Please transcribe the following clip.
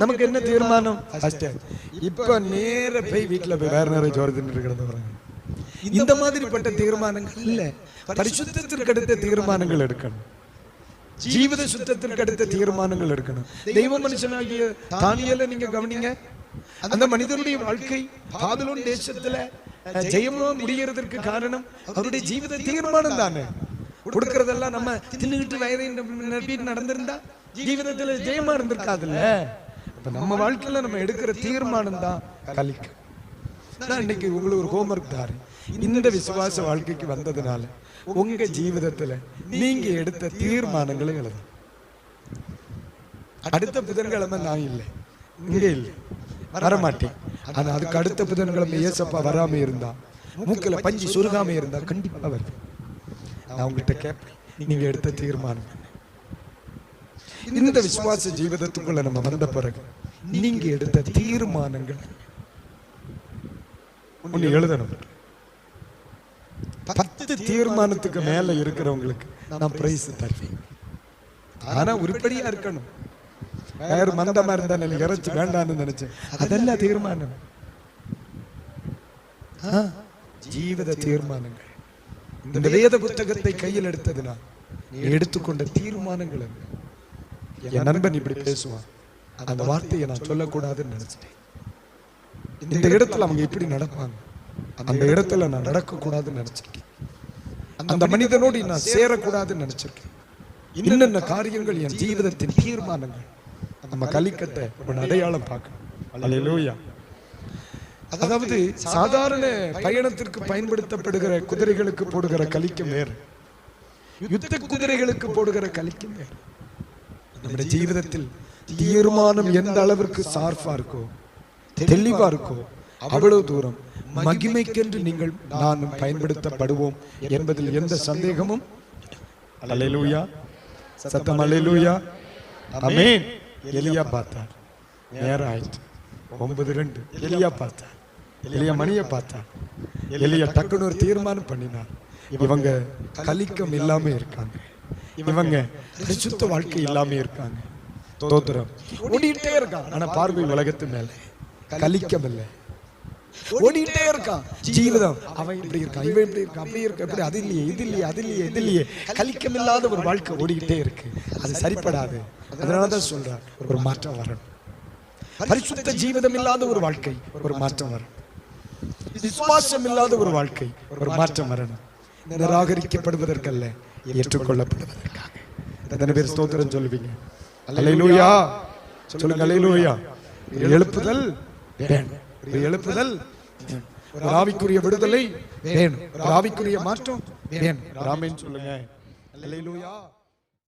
நமக்கு என்ன தீர்மானம்? இப்ப நேர போய் வீட்டுல போய் வேற நேரம் ஜோறு தின்னு பாருங்க. இந்த மாதிரிப்பட்ட தீர்மானங்கள் இல்ல. பரிசுத்தத்திற்கு அடுத்த தீர்மானங்கள் எடுக்கணும். ஜீவித சுத்தத்திற்கு அடுத்த தீர்மானங்கள் எடுக்கணும். தெய்வ மனுஷனாகிய தானியல நீங்க கவனிங்க. அந்த மனிதனுடைய வாழ்க்கை பாபிலோன் தேசத்துல ஜெயமா முடியறதற்கு காரணம் அவருடைய ஜீவித தீர்மானம் தானே. கொடுக்கறதெல்லாம் நம்ம தின்னுகிட்டு வயதை நடந்திருந்தா ஜீவிதத்துல ஜெயமா இருந்திருக்காதுல்ல. இப்ப நம்ம வாழ்க்கையில நம்ம எடுக்கிற தீர்மானம் தான் கலிக்கும் நான் இன்னைக்கு உங்களுக்கு ஒரு ஹோம்ஒர்க் தாரு இந்த விசுவாச வாழ்க்கைக்கு வந்ததுனால உங்க ஜீவிதத்துல நீங்க எடுத்த தீர்மானங்களை எழுது அடுத்த புதன்கிழமை நான் இல்லை. இங்க இல்லை. வரமாட்டேன். ஆனா அதுக்கு அடுத்த புதன்கிழமை ஏசப்பா வராம இருந்தா மூக்குல பஞ்சு சுருகாம இருந்தா கண்டிப்பா வருது நான் உங்ககிட்ட கேட்பேன். நீங்க எடுத்த தீர்மானம். இந்த விசுவாச ஜீவிதத்துக்குள்ள நம்ம வந்த பிறகு நீங்க எடுத்த தீர்மானங்கள் ஒண்ணு எழுதணும். பத்து தீர்மானத்துக்கு மேல இருக்கிறவங்களுக்கு நான் பிரைஸ் தருவேன். ஆனா உருப்படியா இருக்கணும். வேற மந்தமா இருந்தா எனக்கு இறைச்சி வேண்டாம்னு நினைச்சேன். அதெல்லாம் தீர்மானம்? ஜீவித தீர்மானங்கள். இந்த வேத புத்தகத்தை கையில் எடுத்ததுனா எடுத்துக்கொண்ட தீர்மானங்கள் என்ன? என் நண்பன் இப்படி பேசுவான். அந்த வார்த்தையை நான் சொல்லக்கூடாதுன்னு நினைச்சிட்டேன். இந்த இடத்துல அவங்க எப்படி நடப்பாங்க. அந்த இடத்துல நான் நடக்கக்கூடாதுன்னு நினைச்சிருக்கேன். அந்த மனிதனோடு நான் சேரக்கூடாதுன்னு நினைச்சிருக்கேன். என்னென்ன காரியங்கள் என் ஜீவிதத்தின் தீர்மானங்கள்? நம்ம கலிக்கத்தை ஒரு அடையாளம் பார்க்கணும். அதாவது சாதாரண பயணத்திற்கு பயன்படுத்தப்படுகிற குதிரைகளுக்கு போடுகிற கலிக்கும் வேறு யுத்த குதிரைகளுக்கு போடுகிற கலிக்கும் வேறு நம்முடைய ஜீவிதத்தில் தீர்மானம் எந்த அளவிற்கு சார்பா இருக்கோ தெளிவா இருக்கோ அவ்வளவு தூரம் மகிமைக்கென்று நீங்கள் நானும் பயன்படுத்தப்படுவோம் என்பதில் எந்த சந்தேகமும் அல்லேலூயா. சத்தம் அல்லேலூயா. ஆமென். எலியா பார்த்தார். நேரம் ஆயிடுச்சு ஒன்பது ரெண்டு. எலியா பார்த்தார். எலியா மணியை பார்த்தார். எலியா டக்குன்னு ஒரு தீர்மானம் பண்ணினார். இவங்க கலிக்கம் இல்லாம இருக்காங்க. இவங்க பரிசுத்த வாழ்க்கை இல்லாம இருக்காங்க. தோத்திரம் ஓடிட்டே இருக்கான் ஆனா பார்வை உலகத்து மேல. கலிக்கம் இல்லை ஓடிட்டே இருக்கான். ஜீவிதம். அவன் இப்படி இருக்கான். இவன் இப்படி இருக்கான். அப்படி இருக்க இப்படி அது இல்லையே இது இல்லையே அது இல்லையே இது இல்லையே. கலிக்கம் இல்லாத ஒரு வாழ்க்கை ஓடிக்கிட்டே இருக்கு. அது சரிப்படாது. அதனாலதான் சொல்றேன் ஒரு மாற்றம் வரணும். பரிசுத்த ஜீவிதம் இல்லாத ஒரு வாழ்க்கை ஒரு மாற்றம் வரணும். விசுவாசம் இல்லாத ஒரு வாழ்க்கை ஒரு மாற்றம் வரணும். நிராகரிக்கப்படுவதற்கல்ல. ஏற்றுக்கொள்ளப்படுவதற்காக. எத்தனை பேர் ஸ்தோத்திரம் சொல்லுவீங்க. அல்லேலூயா. சொல்லுங்க அல்லேலூயா. ஒரு எழுப்புதல் வேணும். எழுப்புதல் ஆவிக்குரிய விடுதலை வேணும். ஒரு ஆவிக்குரிய மாற்றம் வேணும். ராமேன் சொல்லுங்க. அல்லேலூயா.